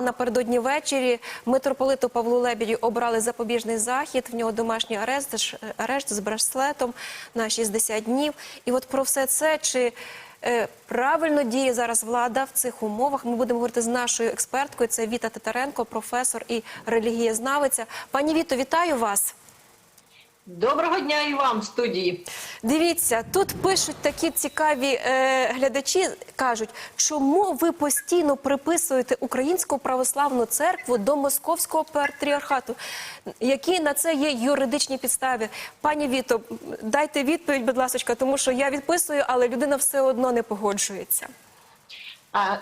Напередодні ввечері митрополиту Павлу Лебеді обрали запобіжний захід. В нього домашній арешт, арешт з браслетом на 60 днів. І от про все це чи е, правильно діє зараз влада в цих умовах. Ми будемо говорити з нашою експерткою. Це Віта Титаренко, професор і релігієзнавиця. Пані Віто, вітаю вас. Доброго дня і вам в студії. Дивіться, тут пишуть такі цікаві е, глядачі, кажуть, чому ви постійно приписуєте Українську православну церкву до московського патріархату? Які на це є юридичні підстави? Пані Віто, дайте відповідь, будь ласка, тому що я відписую, але людина все одно не погоджується.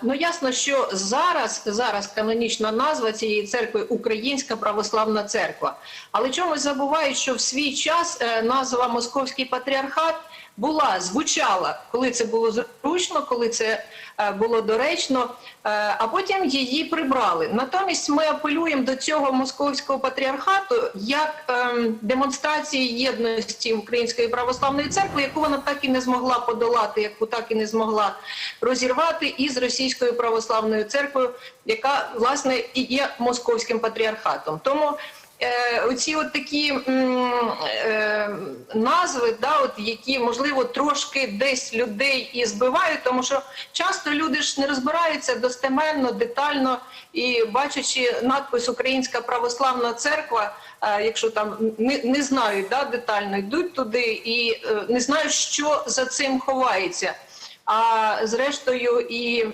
Ну ясно, що зараз зараз канонічна назва цієї церкви Українська православна церква. Але чомусь забувають, що в свій час е, назва Московський патріархат була звучала, коли це було зручно, коли це е, було доречно, е, а потім її прибрали. Натомість ми апелюємо до цього московського патріархату як ем, демонстрації єдності Української православної церкви, яку вона так і не змогла подолати, яку так і не змогла розірвати із російською православною церквою, яка власне і є московським патріархатом. Тому е, оці от такі е, назви, да, от, які можливо трошки десь людей і збивають, тому що часто люди ж не розбираються достеменно, детально і бачачи надпис Українська православна церква, е, якщо там не, не знають да, детально, йдуть туди і е, не знають, що за цим ховається. А зрештою, і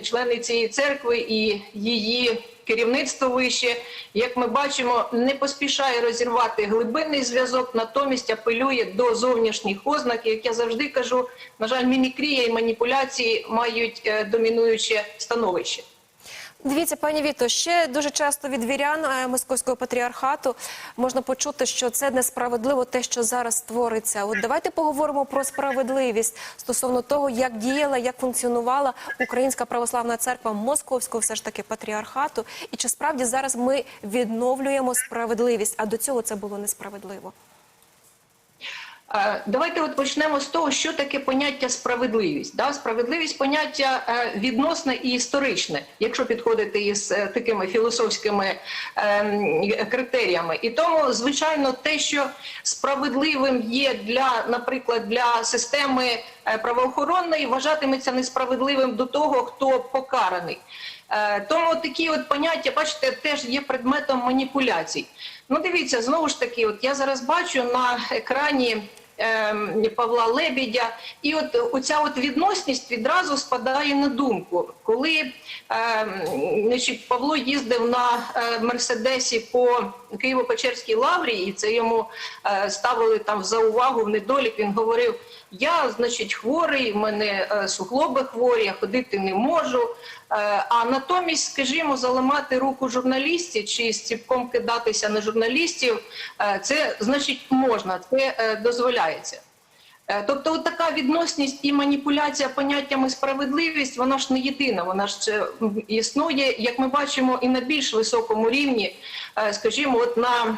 члени цієї церкви, і її керівництво вище, як ми бачимо, не поспішає розірвати глибинний зв'язок, натомість апелює до зовнішніх ознак. Як я завжди кажу, на жаль, мімікрія і маніпуляції мають е, домінуюче становище. Дивіться, пані Віто, ще дуже часто від вірян е, московського патріархату можна почути, що це несправедливо те, що зараз твориться. От давайте поговоримо про справедливість стосовно того, як діяла, як функціонувала Українська православна церква московського все ж таки патріархату, і чи справді зараз ми відновлюємо справедливість? А до цього це було несправедливо. Давайте от почнемо з того, що таке поняття справедливість. Да? Справедливість поняття е, відносне і історичне, якщо підходити із е, такими філософськими ем, критеріями. І тому, звичайно, те, що справедливим є для, наприклад, для системи е, правоохоронної, вважатиметься несправедливим до того, хто покараний. Тому такі от поняття, бачите, теж є предметом маніпуляцій. Ну, дивіться, знову ж таки, от я зараз бачу на екрані Павла Лебедя, і от оця от відносність відразу спадає на думку. Коли ем, значить, Павло їздив на е, Мерседесі по Києво-Печерській лаврі, і це йому е, ставили там за увагу в недолік, він говорив, я, значить, хворий, в мене е, суглоби хворі, я ходити не можу. Е, А натомість, скажімо, заламати руку журналістів чи з ціпком кидатися на журналістів, е, це значить можна, це е, дозволяється. Тобто, от така відносність і маніпуляція поняттями справедливість, вона ж не єдина, вона ж існує, як ми бачимо, і на більш високому рівні, скажімо, от на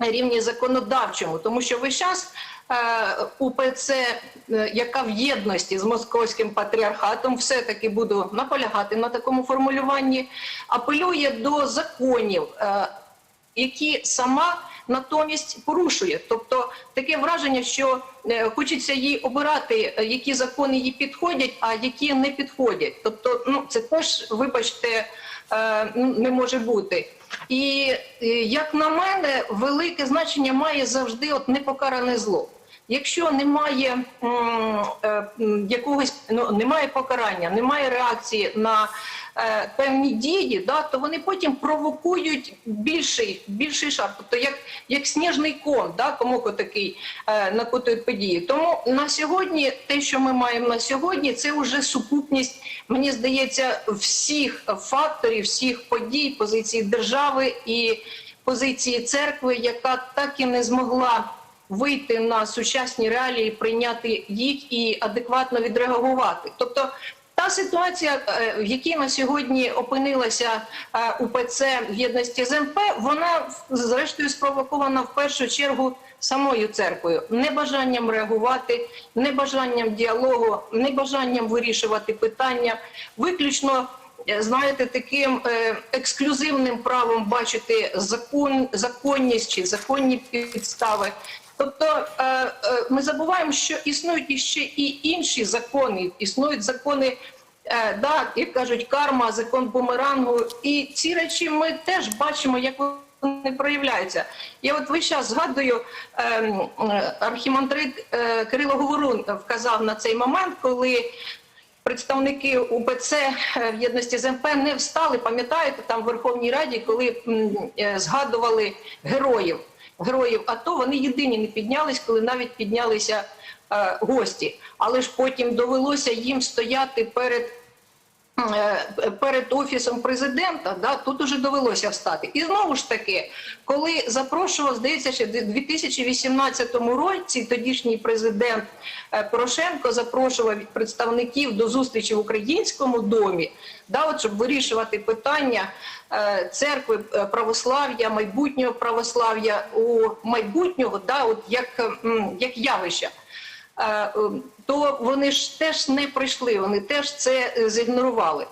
рівні законодавчому, тому що весь час УПЦ, е, яка в єдності з московським патріархатом, все-таки буду наполягати на такому формулюванні, апелює до законів, е, які сама натомість порушує. Тобто таке враження, що е, хочеться їй обирати, які закони їй підходять, а які не підходять. Тобто, ну це теж, вибачте, не може бути. І е, як на мене, велике значення має завжди от непокаране зло. Якщо немає е, якогось ну немає покарання, немає реакції на е, певні дії, да, то вони потім провокують більший, більший шар. Тобто як, як сніжний кон, да, комок такий е, накотують події. Тому на сьогодні, те, що ми маємо на сьогодні, це вже сукупність, мені здається, всіх факторів, всіх подій, позиції держави і позиції церкви, яка так і не змогла вийти на сучасні реалії, прийняти їх і адекватно відреагувати. Тобто та ситуація, е, в якій на сьогодні опинилася е, УПЦ в єдності з МП, вона зрештою спровокована в першу чергу самою церквою, небажанням реагувати, небажанням діалогу, небажанням вирішувати питання, виключно е, знаєте, таким ексклюзивним правом бачити закон, законність чи законні підстави. Тобто е, е, ми забуваємо, що існують іще і інші закони. Існують закони, е, да, як кажуть, карма, закон бумерангу. І ці речі ми теж бачимо, як вони проявляються. Я от весь час згадую, ем, архімандрит Кирило Говорун вказав на цей момент, коли представники УПЦ е, в єдності з МП не встали, пам'ятаєте, там в Верховній Раді, коли згадували героїв. Героїв АТО вони єдині не піднялись, коли навіть піднялися е, гості. Але ж потім довелося їм стояти перед перед офісом президента, да, тут уже довелося встати. І знову ж таки, коли запрошував, здається, ще в 2018 році тодішній президент е, Порошенко запрошував представників до зустрічі в українському домі, да, от, щоб вирішувати питання е, церкви е, православ'я, майбутнього православ'я у майбутнього, да, от, як, як явища. Е, е, то вони ж теж не прийшли, вони теж це е, зігнорували.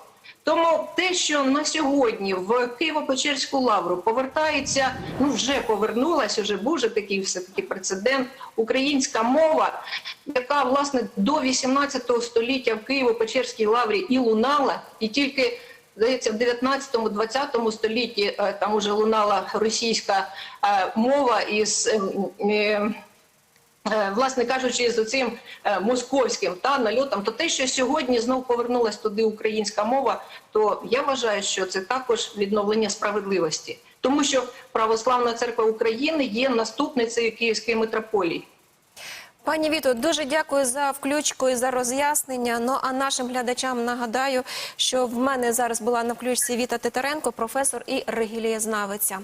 Тому те, що на сьогодні в Києво-Печерську лавру повертається, ну вже повернулася, вже був такий все таки прецедент, українська мова, яка власне до 18 століття в Києво-Печерській лаврі і лунала, і тільки здається, в 19-20 столітті е, там уже лунала російська мова із. Е, Е, власне кажучи, з цим московським та нальотом, то те, що сьогодні знов повернулась туди українська мова, то я вважаю, що це також відновлення справедливості, тому що Православна церква України є наступницею Київської митрополії. Пані Віто, дуже дякую за включку і за роз'яснення. Ну а нашим глядачам нагадаю, що в мене зараз була на включці Віта Титаренко, професор і релігієзнавиця.